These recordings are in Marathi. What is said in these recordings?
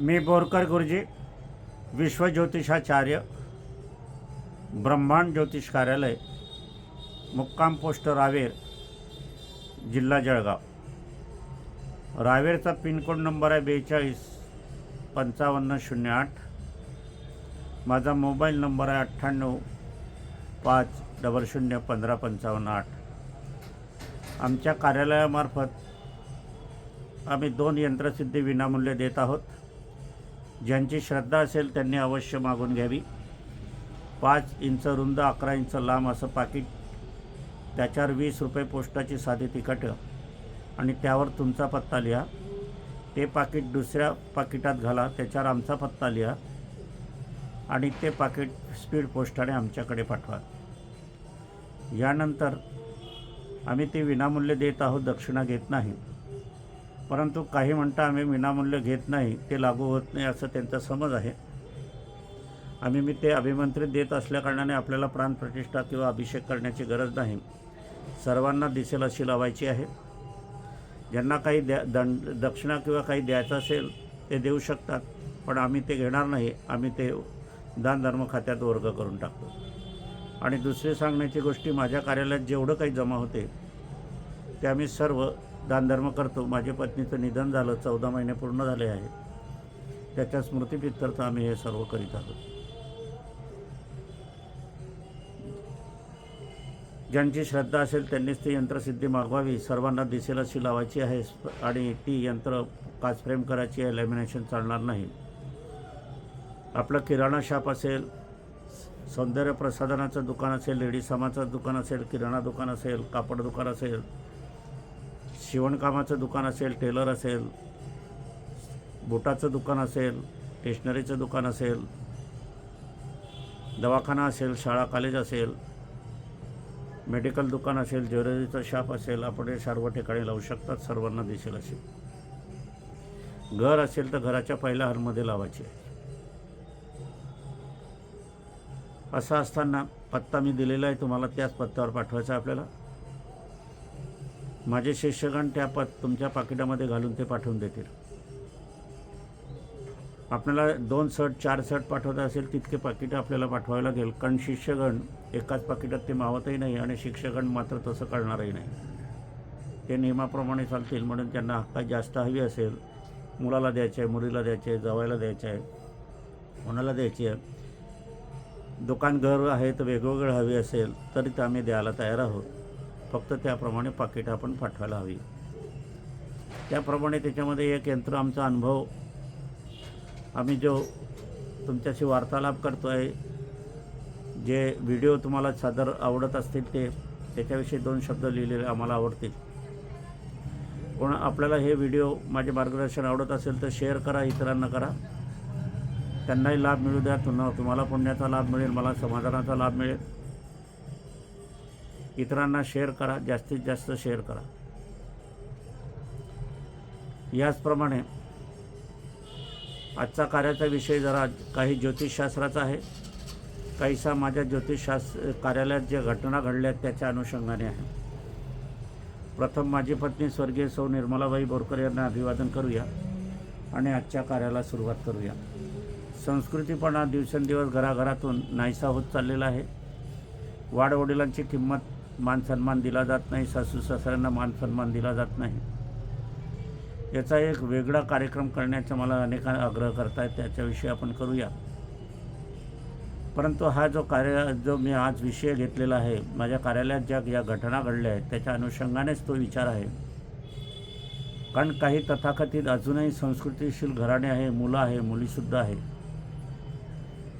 मी बोरकर गुरुजी विश्वज्योतिषाचार्य ब्रह्मांड ज्योतिष कार्यालय मुक्काम पोस्ट रावेर जिल्हा जळगाव. रावेरचा पिनकोड नंबर आहे बेचाळीस पंचावन्न शून्य आठ. माझा मोबाईल नंबर आहे अठ्ठ्याण्णव पाच डबल शून्य पंधरा पंचावन्न आठ. आमच्या कार्यालयामार्फत आम्ही दोन यंत्रसिद्धी विनामूल्य देत आहोत. ज्यांची श्रद्धा असेल त्यांनी अवश्य मागून घ्यावी. पाच इंच रुंद अकरा इंच लांब असं पाकिट त्याच्यावर वीस रुपये पोस्टाची साधी तिकटं आणि त्यावर तुमचा पत्ता लिहा. ते पाकिट दुसऱ्या पाकिटात घाला त्याच्यावर आमचा पत्ता लिहा आणि ते पाकिट स्पीड पोस्टाने आमच्याकडे पाठवा. यानंतर आम्ही ते विनामूल्य देत आहोत दक्षिणा घेत नाही. परंतु काही म्हणता आम्ही विनामूल्य घेत नाही ते लागू होत नाही असं त्यांचा समज आहे. आम्ही मी ते अभिमंत्रित देत असल्याकारणाने आपल्याला प्राणप्रतिष्ठा किंवा अभिषेक करण्याची गरज नाही. सर्वांना दिसेल अशी लावायची आहे. ज्यांना काही द्या दंड दक्षिणा किंवा काही द्यायचं असेल ते देऊ शकतात पण आम्ही ते घेणार नाही. आम्ही ते दानधर्म खात्यात वर्ग करून टाकतो. आणि दुसरी सांगण्याची गोष्टी माझ्या कार्यालयात जेवढं काही जमा होते ते आम्ही सर्व दानधर्म करतो. माझ्या पत्नीचं निधन झालं. चौदा महिने पूर्ण झाले आहेत त्याच्या स्मृतीप्रित्यर्थ आम्ही हे सर्व करीत आहोत. ज्यांची श्रद्धा असेल त्यांनीच ती यंत्रसिद्धी मागवावी. सर्वांना दिसेल अशी लावायची आहे. आणि ती यंत्र काच फ्रेम करायची आहे. लॅमिनेशन चालणार नाही. आपलं किराणा शॉप असेल सौंदर्य प्रसाधनाचं दुकान असेल लेडीज सामाचं दुकान असेल किराणा दुकान असेल कापड दुकान असेल शिवणकामाचं दुकान असेल टेलर असेल बुटाचं दुकान असेल स्टेशनरीचं दुकान असेल दवाखाना असेल शाळा कॉलेज असेल मेडिकल दुकान असेल ज्वेलरीचं शॉप असेल आपण हे सर्व ठिकाणी लावू शकतात सर्वांना दिसेल असे. घर असेल तर घराच्या पहिल्या हॉलमध्ये लावायचे. असं असताना पत्ता मी दिलेला आहे तुम्हाला त्याच पत्त्यावर पाठवायचा आपल्याला. माझे शिष्यगण त्या पत तुमच्या पाकिटामध्ये घालून ते पाठवून देतील. आपल्याला दोन शर्ट चार शर्ट पाठवता असेल तितके पाकिटं आपल्याला पाठवावे लागेल. कारण शिष्यगण एकाच पाकिटात ते मावतही नाही आणि शिक्षकगण मात्र तसं करणारही नाही. ते नियमाप्रमाणे चालतील म्हणून त्यांना हक्का जास्त हवी असेल. मुलाला द्यायचं आहे मुलीला द्यायचं आहे जवायला द्यायचं आहे कोणाला द्यायची आहे दुकान घर आहे तर वेगवेगळं हवी असेल तरी ते आम्ही द्यायला तयार आहोत. फक्त त्याप्रमाणे पाकिटं आपण पाठवायला हवी. त्याप्रमाणे त्याच्यामध्ये एक यंत्र आमचा अनुभव. आम्ही जो तुमच्याशी वार्तालाप करतो आहे जे व्हिडिओ तुम्हाला सादर आवडत असतील ते त्याच्याविषयी दोन शब्द लिहिलेले आम्हाला आवडतील. पण आपल्याला हे व्हिडिओ माझे मार्गदर्शन आवडत असेल तर शेअर करा इतरांना करा. त्यांनाही लाभ मिळू द्या तुम्हाला तुम्हाला पुण्याचा लाभ मिळेल मला समाधानाचा लाभ मिळेल. इतरांना शेअर करा जास्तीत जास्त शेअर करा. याचप्रमाणे आजचा कार्याचा विषय जरा काही ज्योतिषशास्त्राचा आहे. काहीसा माझ्या ज्योतिषशास्त्र कार्यालयात ज्या घटना घडल्या आहेत त्याच्या अनुषंगाने आहे. प्रथम माझी पत्नी स्वर्गीय सौ निर्मलाबाई बोरकर यांना अभिवादन करूया आणि आजच्या कार्याला सुरुवात करूया. संस्कृतीपणा दिवसेंदिवस घराघरातून नाहीसा होत चाललेला आहे. वाडवडिलांची किंमत मान सन्मान दिला जात नाही सासू सासऱ्यांना मान सन्मान दिला जात नाही. याचा एक वेगळा कार्यक्रम करण्याचा मला अनेका आग्रह करतायत त्याच्याविषयी आपण करूया. परंतु हा जो कार्य जो मी आज विषय घेतलेला आहे माझ्या कार्यालयात ज्या या घटना घडल्या आहेत त्याच्या अनुषंगानेच तो विचार आहे. कारण काही तथाकथित अजूनही संस्कृतीशील घराणे आहे मुलं आहे मुलीसुद्धा आहे.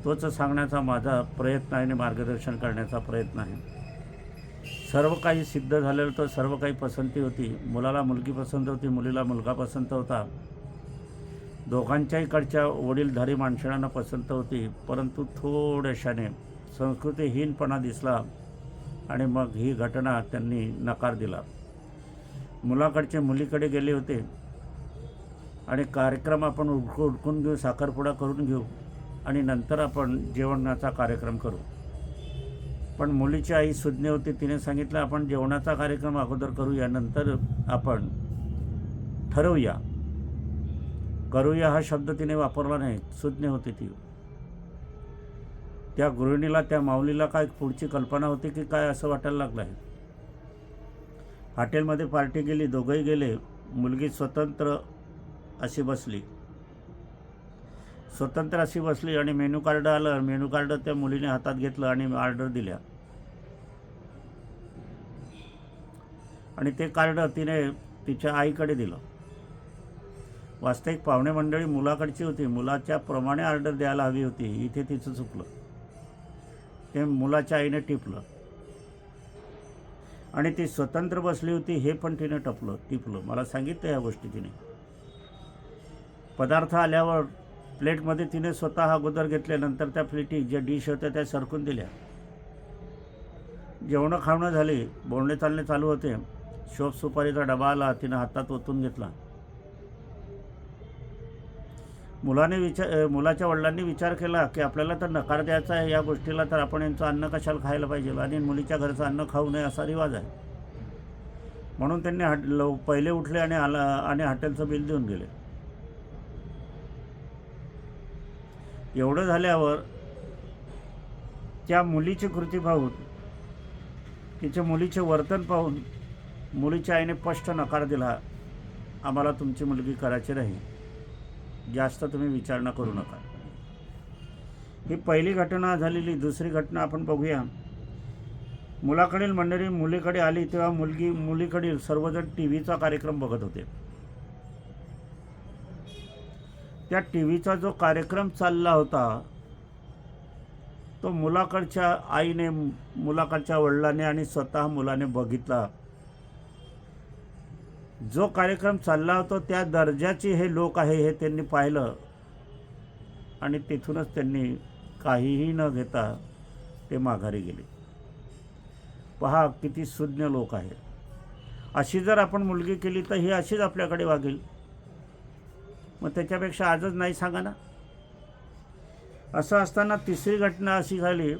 तोच सांगण्याचा माझा प्रयत्न आहे आणि मार्गदर्शन करण्याचा प्रयत्न आहे. सर्व काही सिद्ध झालेलं तर सर्व काही पसंती होती. मुलाला मुलगी पसंत होती मुलीला मुलगा पसंत होता. दोघांच्याहीकडच्या वडीलधारी माणसांना पसंत होती परंतु थोड्याशाने संस्कृतीहीनपणा दिसला आणि मग ही घटना त्यांनी नकार दिला. मुलाकडचे मुलीकडे गेले होते. आणि कार्यक्रम आपण उडकू उडकून घेऊ साखरपुडा करून घेऊ आणि नंतर आपण जेवणाचा कार्यक्रम करू. पण मुलीची आई सुज्ञ होती तिने सांगितलं आपण जेवणाचा कार्यक्रम अगोदर करूया नंतर आपण ठरवूया. करूया हा शब्द तिने वापरला नाही सुज्ञ होती ती. त्या गृहिणीला त्या माऊलीला काय पुढची कल्पना होती की काय असं वाटायला लागलं आहे? हॉटेलमध्ये पार्टी गेली दोघंही गेले मुलगी स्वतंत्र अशी बसली. स्वतंत्र अशी बसली आणि मेनू कार्ड आलं मेनू कार्ड त्या मुलीने हातात घेतलं आणि ऑर्डर दिल्या. आणि ते कार्ड तिने तिच्या आईकडे दिलं. वास्तविक पाहुणे मंडळी मुलाकडची होती. मुलाच्या प्रमाणे ऑर्डर द्यायला हवी होती. इथे तिचं चुकलं. ते मुलाच्या आईने टिपलं. आणि ती स्वतंत्र बसली होती हे पण तिने टपलं टिपलं. मला सांगितलं या गोष्टी तिने. पदार्थ आल्यावर प्लेटमध्ये तिने स्वतः अगोदर घेतल्यानंतर त्या प्लेटी ज्या डिश होत्या त्या सरकून दिल्या. जेवणं खावणं झाली. बोलणे चालणे चालू होते. शोभ सुपारीचा डबा आला तिनं हातात ओतून घेतला. मुलाने विचार मुलाच्या वडिलांनी विचार केला की आपल्याला तर नकार द्यायचा आहे या गोष्टीला तर आपण यांचं अन्न कशाला खायला पाहिजे? आणि मुलीच्या घरचं अन्न खाऊ नये असा रिवाज आहे. म्हणून त्यांनी हट लव पहिले उठले आणि आला आणि हॉटेलचं बिल देऊन गेले. एवढं झाल्यावर त्या मुलीची कृती पाहून तिच्या मुलीचे वर्तन पाहून मुलीच्या आईने स्पष्ट नकार दिला आम्हाला तुमची मुलगी करायची नाही. जास्त तुम्ही विचारणा करू नका. ही पहिली घटना झालेली दुसरी घटना आपण बघूया. मुलाकडील मंडळी मुलीकडे आली तेव्हा मुलगी मुलीकडील सर्वजण टी व्हीचा कार्यक्रम बघत होते. त्या टी व्हीचा जो कार्यक्रम चालला होता तो मुलाकडच्या आईने मुलाकडच्या वडिलाने आणि स्वतः मुलाने बघितला. जो कार्यक्रम चालला होता त्या दर्जाचे हे लोक आहे हे त्यांनी पाहिलं. आणि तिथूनच त्यांनी काहीही न घेता ते माघारी गेले. पहा किती सुज्ञ लोक आहेत. अशी जर आपण मुलगी केली तर ही अशीच आपल्याकडे वागेल. मग त्याच्यापेक्षा आजच नाही सांगा ना. असं असताना तिसरी घटना अशी झाली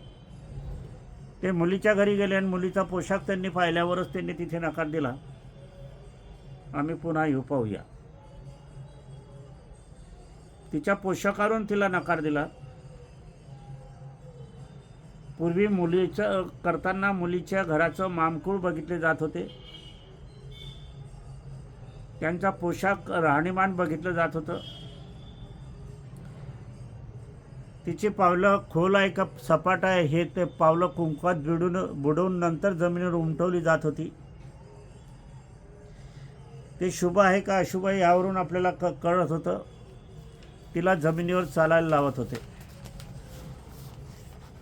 ते मुलीच्या घरी गेले आणि मुलीचा पोशाख त्यांनी पाहिल्यावरच त्यांनी तिथे नकार दिला. आम्ही पुन्हा येऊ पाहूया. तिच्या पोशाखावरून तिला नकार दिला. पूर्वी मुलीचं करताना मुलीच्या घराचं मामकूळ बघितले जात होते. त्यांचा पोशाख राहणीमान बघितलं जात होतं. तिची पावलं खोल आहे का सपाट आहे हे ते पावलं कुंकवात बिडून बुडवून नंतर जमिनीवर उमटवली जात होती. ते शुभ आहे का अशुभ आहे यावरून आपल्याला क कळत होतं. तिला जमिनीवर चालायला लावत होते.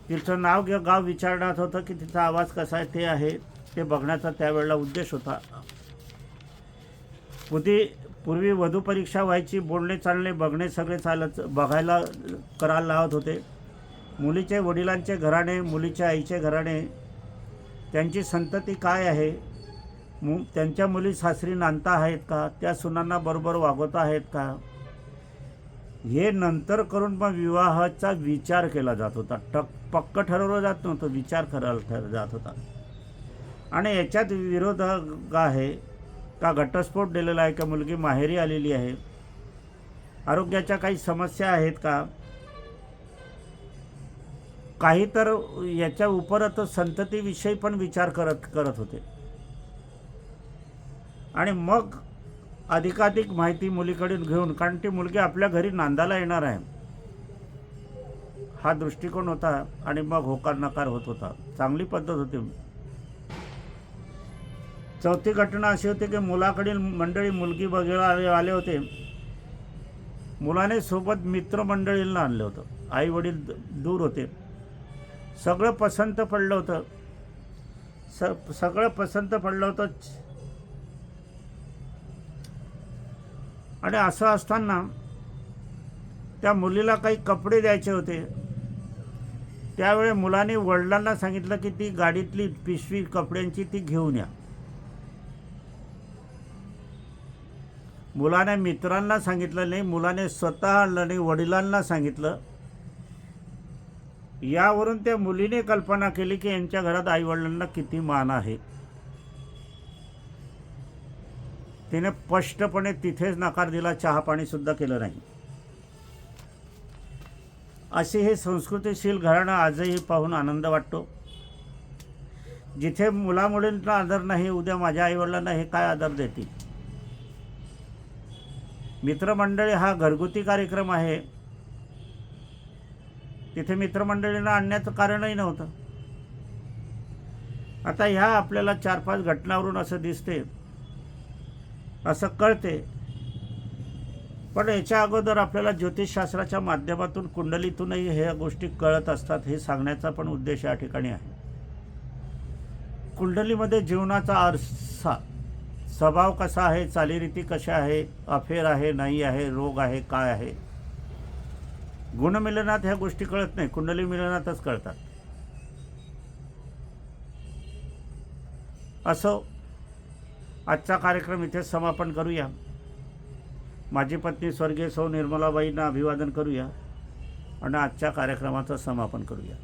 तिचं नाव किंवा गाव विचारण्यात होतं की तिचा आवाज कसा आहे ते आहे. ते बघण्याचा त्यावेळेला उद्देश होता. पूर्वी पूर्वी वधू परीक्षा व्हायची बोलणे चालणे बघणे सगळे चालत बघायला करायला लावत होते. मुलीचे वडिलांचे घराणे मुलीच्या आईचे घराणे त्यांची संतती काय आहे? मु त्यांच्या मुली सासरी नांदता आहेत का? त्या सुनांना बरोबर वागवत आहेत का? हे नंतर करून मग विवाहाचा विचार केला जात होता. टक पक्क ठरवलं जात नव्हतं विचार करायला ठर जात होता. आणि याच्यात विरोध आहे का घटस्फोट दिलेला आहे का मुलगी माहेरी आलेली आहे? आरोग्याच्या काही समस्या आहेत का? काही तर याच्या उपरत संततीविषयी पण विचार करत करत होते. आणि मग अधिकाधिक माहिती मुलीकडून घेऊन कारण ती मुलगी आपल्या घरी नांदायला येणार आहे. हा दृष्टिकोन होता आणि मग होकार नकार होत होता. चांगली पद्धत होती. चौथी घटना अशी होती की मुलाकडील मंडळी मुलगी बघायला आले आले होते. मुलाने सोबत मित्रमंडळींना आणलं होतं. आई वडील दूर होते. सगळं पसंत पडलं होतं. स सगळं पसंत पडलं होतं. आणि असं असताना त्या मुलीला काही कपडे द्यायचे होते. त्यावेळी मुलाने वडिलांना सांगितलं की ती गाडीतली पिशवी कपड्यांची ती घेऊन या. मुलाने मित्रांना सांगितलं नाही मुलाने स्वतः आणलं नाही वडिलांना सांगितलं. यावरून त्या मुलीने कल्पना केली की यांच्या घरात आईवडिलांना किती मान आहे. तिने स्पष्टपणे तिथेच नकार दिला चहा पाणीसुद्धा केलं नाही. अशी हे संस्कृतीशील घराणं आजही पाहून आनंद वाटतो. जिथे मुलामुलींना आदर नाही उद्या माझ्या आईवडिलांना हे काय आदर देतील? मित्रमंडळी हा घरगुती कार्यक्रम आहे. तिथे मित्रमंडळींना आणण्याचं कारणही नव्हतं. आता ह्या आपल्याला चार पाच घटनावरून असं दिसते. असं कळते. पण याच्या अगोदर आपल्याला ज्योतिषशास्त्राच्या माध्यमातून कुंडलीतूनही ह्या गोष्टी कळत असतात हे सांगण्याचा पण उद्देश या ठिकाणी आहे. कुंडलीमध्ये जीवनाचा आरसा स्वभाव कसा आहे चालीरीती कशा आहे अफेर आहे नाही आहे रोग आहे काय आहे? गुणमिलनात ह्या गोष्टी कळत नाही कुंडली मिलनातच कळतात. असो आजचा कार्यक्रम इथेच समापन करूया. माझी पत्नी स्वर्गीय सौ निर्मलाबाईंना अभिवादन करूया आणि आजच्या कार्यक्रमाचं समापन करूया.